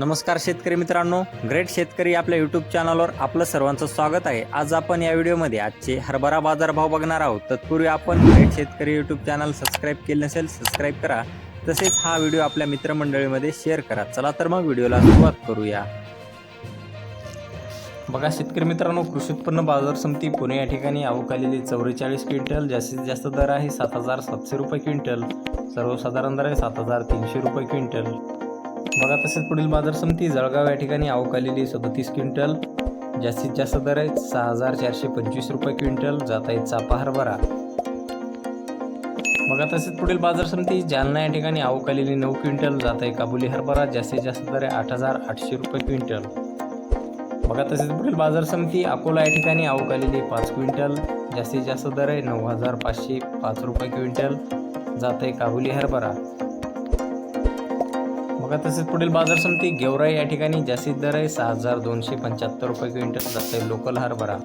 नमस्कार शेतकरी मित्रांनो ग्रेट शेतकरी आपल्या यूट्यूब चॅनलवर आपलं सर्वांचं स्वागत आहे. आज आपण या व्हिडिओमध्ये आजचे हरभरा बाजारभाव बघणार आहोत. तत्पूर्वी आपण ग्रेट शेतकरी यूट्यूब चॅनल सबस्क्राईब केले नसेल सबस्क्राईब करा. तसेच हा व्हिडिओ आपल्या मित्रमंडळीमध्ये शेअर करा. चला तर मग व्हिडिओला सुरुवात करूया. बघा शेतकरी मित्रांनो कृषी उत्पन्न बाजार समिती पुणे या ठिकाणी आवक आलेली चौवेचाळीस क्विंटल जास्तीत जास्त दर आहे सात हजार सातशे रुपये क्विंटल. सर्वसाधारण दर आहे सात हजार तीनशे रुपये क्विंटल. बघा तसेच पुढील बाजार समिती जळगाव या ठिकाणी आवक सदतीस क्विंटल जास्तीत जास्त दर आहे सहा हजार चारशे पंचवीस रुपये क्विंटल जात आहेत चापा हरभरा बघा तसेच पुढील बाजार समिती जालना या ठिकाणी आवकलेली नऊ क्विंटल जात आहे काबुली हरभरा जास्तीत जास्त दर आहे आठ हजार आठशे रुपये क्विंटल. बघा तसेच पुढील बाजार समिती अकोला या ठिकाणी आवक आलेली पाच क्विंटल जास्तीत जास्त दर आहे नऊ हजार पाचशे पाच रुपये क्विंटल जात आहे काबुली हरभरा. बघा तसेच पुढील बाजार समिती गेवराई या ठिकाणी जास्तीत दर आहे सहा हजार दोनशे पंच्याहत्तर रुपये क्विंटल जास्त आहे लोकल हरभरा.